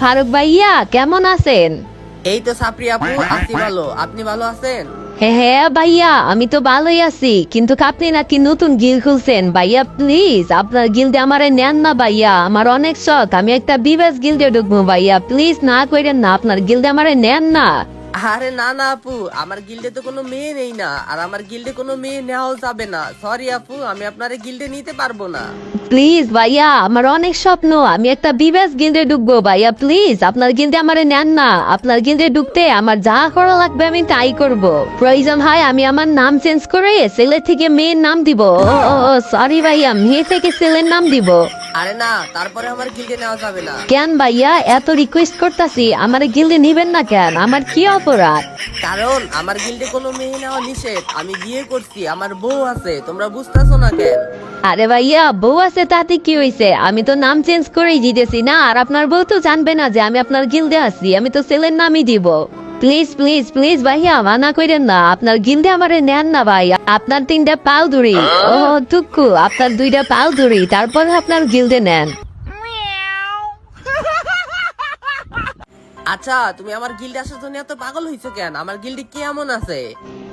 ফারুক ভাইয়া কেমন আছেন? এই তো সাপরি আপু আছি ভালো আপনি ভালো আছেন? হ্যাঁ ভাইয়া আমি তো ভালোই আছি কিন্তু আপনি নাকি নতুন গিল খুলছেন। ভাইয়া প্লিজ আপনার গিল্ডে আমারে নেন না ভাইয়া আমার অনেক শখ আমি একটা বিবেস গিল্ডে ঢুকবো ভাইয়া প্লিজ না করেন না আপনার গিল্ডে আমারে নেন না। আরে না না আপু আমার গিল্ডে তো কোনো মেয়ে নেই না আর আমার গিল্ডে কোনো মেয়ে নেওয়াও যাবে না। সরি আপু আমি আপনার গিল্ডে নিতে পারব না। প্লিজ ভাইয়া আমার অনেক স্বপ্ন আমি একটা বিবেস গিল্ডে ঢুকবো ভাইয়া প্লিজ আপনার গিল্ডে আমারে নেন না আপনার গিল্ডে ঢুকতে আমার যা করা লাগবে আমি তাই করব। প্রয়োজন হয় আমি আমার নাম চেঞ্জ করে ছেলে থেকে মেয়ের নাম দিব। ও সরি ভাইয়া মেয়ে থেকে ছেলের নাম দিব। আরে না তারপরে আমার গিল্ডে নেওয়া যাবে না। কেন ভাইয়া এত রিকোয়েস্ট করতাছি আমার গিল্ডে নিবেন না কেন? আমার কি অপরাধ। কারণ আমার গিল্ডে কোনো মেয়ে নেওয়া নিষেধ। আমি বিয়ে করছি আমার বউ আছে তোমরা বুঝতেছো না কেন? আরে ভাইয়া বউ আছে তাতে কি হইছে? আমি তো নাম চেঞ্জ করেই দিতেছি না আর আপনার বউ তো জানবে না যে আমি আপনার গিল্ডে আছি আমি তো ছেলের নামই দিব। প্লিজ প্লিজ প্লিজ ভাইয়া মানা করেন না আপনার গিল্ডে আমারে নেন না ভাই আপনার তিনটা পাও ধরি। ও টুকু আপনার দুইটা পাও ধরি তারপর আপনার গিল্ডে নেন। আচ্ছা তুমি আমার গিল্ডে আসার জন্য এত পাগল হইছো কেন? আমার গিল্ডে কি এমন আছে?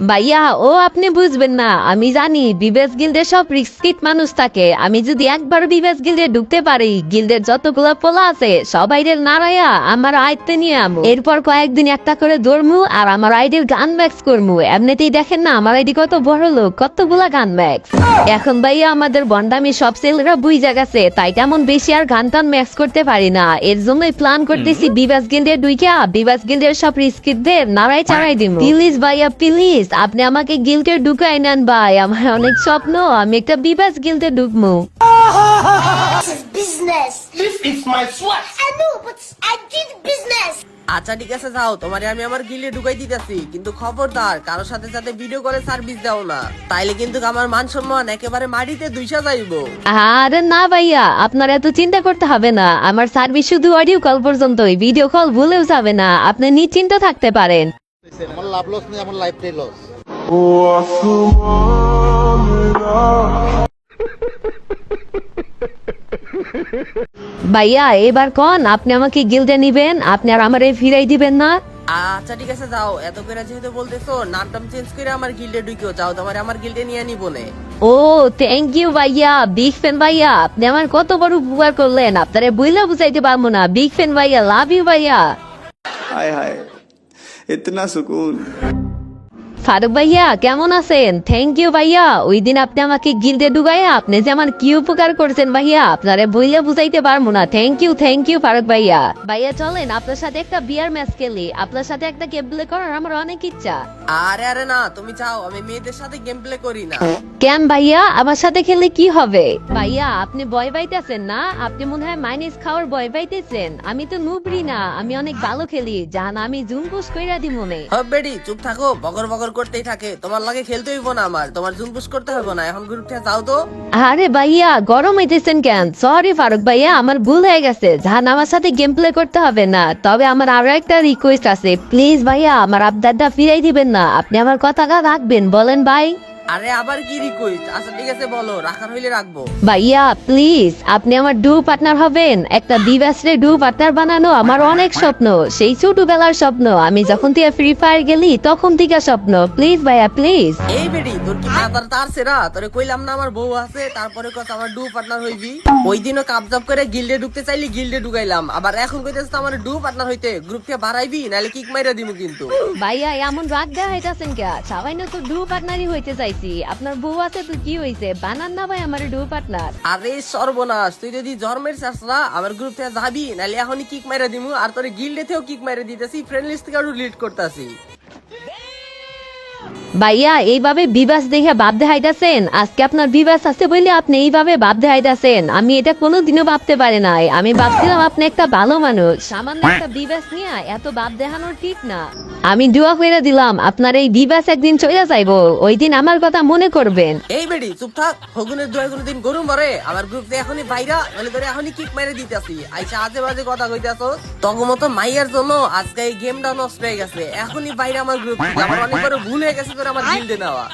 ভাইয়া ও আপনি বুঝবেন না আমি জানি বিবেস গিল্ডে সব রিস্কিট মানুষ থাকে। আমি যদি একবার বিবেস গিল্ডে ঢুকতে পারি গিল্ডের যতগুলো পোলা আছে সবাইরে নারায়া আমার আয়ত্তে নিয়ে আমু। এরপর কয়েকদিন একটা করে দৌড়মু আর আমার আইডির গান ম্যাক্স করমু। এমনিতেই দেখেন না আমার আইডি কত বড় লোক কতগুলা গান ম্যাক্স। এখন ভাইয়া আমাদের বন্ডামি সব সেলরা বুঝা গেছে তাই তেমন বেশি আর গান টান ম্যাক্স করতে পারি না। এর জন্যই প্ল্যান করতেছি বিবাস গিল্ডে ডুইকা বিবাস গিল্ডের সব রিস্কিটদের নারাই চাড়াই দিব প্লিজ ভাইয়া প্লিজ আপনি আমাকে গিল্ডে ঢুকাই নেন ভাই। আমার অনেক স্বপ্ন আমি একটা বিবাস গিল্ডে ঢুকবো. আচ্ছা ঠিক আছে যাও। তোমারে আমি আমার গিল্ডে ঢুকাই দিতেছি। কিন্তু খবরদার কারোর সাথে সাথে ভিডিও করে সার্ভিস দাও না তাইলে কিন্তু আমার মান সম্মান একেবারে মাটিতে দুইশা যাইবো। আরে না ভাইয়া আপনার এত চিন্তা করতে হবে না। আমার সার্ভিস শুধু অডিও কল পর্যন্তই ভিডিও কল ভুলেও যাবে না। আপনি নিশ্চিন্ত থাকতে পারেন। আমার লাভ লস নেই আমার লাইফটাই লস ভাইয়া এবার কন? আপনি আমাকে গিল্ডে নিবেন আপনি আর আমার ফিরাই দিবেন না? আচ্ছা ঠিক আছে যাও। এত বেড়া যেহেতু বলতেছো নাম চেঞ্জ করে আমার গিল্ডে ঢুকিও যাও তোমার আমার গিল্ডে নিয়ে নি বলে। ও থ্যাংক ইউ ভাইয়া বিগ ফ্যান ভাইয়া। আপনি আমার কত বড় উপকার করলেন আপনারে বইলা বুঝাইতে পারব না। বিগ ফ্যান ভাইয়া লাভ ইউ ভাইয়া। হায়। इतना सुकून। ফারুক ভাইয়া কেমন আছেন? থ্যাংক ইউ ভাইয়া। ওই দিন আপনি আমাকে গিল্ডে ডুবাইয়া আপনি যে আমার কি উপকার করেছেন ভাইয়া আপনারে বইলে বুঝাইতে পারব না। Thank you thank you Faruk ভাইয়া। ভাইয়া চলেন আপনার সাথে একটা বিয়ার ম্যাচ খেলি। আপনার সাথে একটা গেম প্লে করার আমার অনেক ইচ্ছা। আরে আরে না তুমি চাও আমি মেয়েদের সাথে গেম প্লে করি না। কেন ভাইয়া? আমার সাথে খেলে কি হবে? ভাইয়া আপনি ভয় পাইতেছেন না? আপনি মনে হয় মাইনিস খাওয়ার ভয় পাইতেছেন। আমি তো নুবরি না আমি অনেক ভালো খেলি। জান আমি জুম পুশ কইরা দি মনে হব বেডি চুপ থাকো বগর বগর করতেই থাকে। তোমার লাগে খেলতে হইব না আমার, তোমার করতে না। এখন গ্রুপ থেকে যাও তো। আরে ভাইয়া, গরম হইতেছেন কেন? সরি ফারুক ভাইয়া, আমার ভুল হয়ে গেছে। জান আমার সাথে গেম প্লে করতে হবে না। তবে আমার আরও একটা রিকোয়েস্ট আছে। প্লিজ ভাইয়া, আমার আবদারটা ফিরাই দিবেন না। আপনি আমার কথাটা রাখবেন, বলেন ভাই। আরে আবার কি রিকোয়েস্ট আচ্ছা ঠিক আছে বলো রাখার হইলে রাখব। ভাইয়া প্লিজ আপনি আমার ডু পার্টনার হবেন। একটা বিবাসরে ডু পার্টনার বানানো আমার অনেক স্বপ্ন সেই ছোটবেলার স্বপ্ন। আমি যখন থেকে ফ্রি ফায়ার গেলি তখন থেকে স্বপ্ন। প্লিজ ভাইয়া প্লিজ এই বেডি তোর কি মাথার তার সেরা? তোরে কইলাম না আমার বউ আছে তারপরে কথা আমার ডু পার্টনার হইবি। ওই দিনও কাপজাপ করে গিল্ডে ঢুকতে চাইলি গিল্ডে ঢুকাইলাম। আবার এখন কইতেছ আমার ডু পার্টনার হইতে গ্রুপ থেকে বাড়াইবি নাহলে কিক মাইরা দিমু কিন্তু। ভাইয়া এমন রাগ দেওয়া হইতাছেন কে সামান্য তো ডু পার্টনারই হইতে চাইছি আপনার বউ আছে তো কি হইছে? বানান না ভাই আমার ডু পার্টনার আরে সর্বনাশ, তুই যদি জন্মের চাষরা আমার গ্রুপ থেকে যাবি, নাহলে এখনই কিক মাইরা দিমু, আর তোর গিল্ডে থেকেও কিক মাইরা দিতেছি ফ্রেন্ড লিস্ট থেকে লিড করতেছি। ভাইয়া, এইভাবে বিবাস দেখে ভাব দেখাইতাছেন আজকে আপনার বিবাস আছে বলে আপনি এইভাবে ভাব দেখাইতাছেন আমি এটা কোনোদিনও ভাবতে পারি নাই। আমি ভাবছিলাম আপনি একটা ভালো মানুষ। সামান্য একটা বিবাস নিয়ে এত ভাব দেখানোর ঠিক না। আমি দোয়া করে দিলাম, আপনার এই বিবাস একদিন চলে যাইবো। ওই দিন আমার কথা মনে করবেন। এই বেডি, চুপ থাক। হগুনের দুই কোনদিন গরু মরে আমার গ্রুপ থেকে এখনই বাইরা নাহলে তোরে এখনই কিক মাইরা দিতেছি। আইসা আজে বাজে কথা কইতাছ তগমতো মাইয়ার জন্য আজকে এই গেমটা নষ্ট হয়ে গেছে। এখনই বাইরে আমার গ্রুপ আমার অনেক বড় ভুল হয়ে গেছে তোর আমার গিল্ডে নেওয়া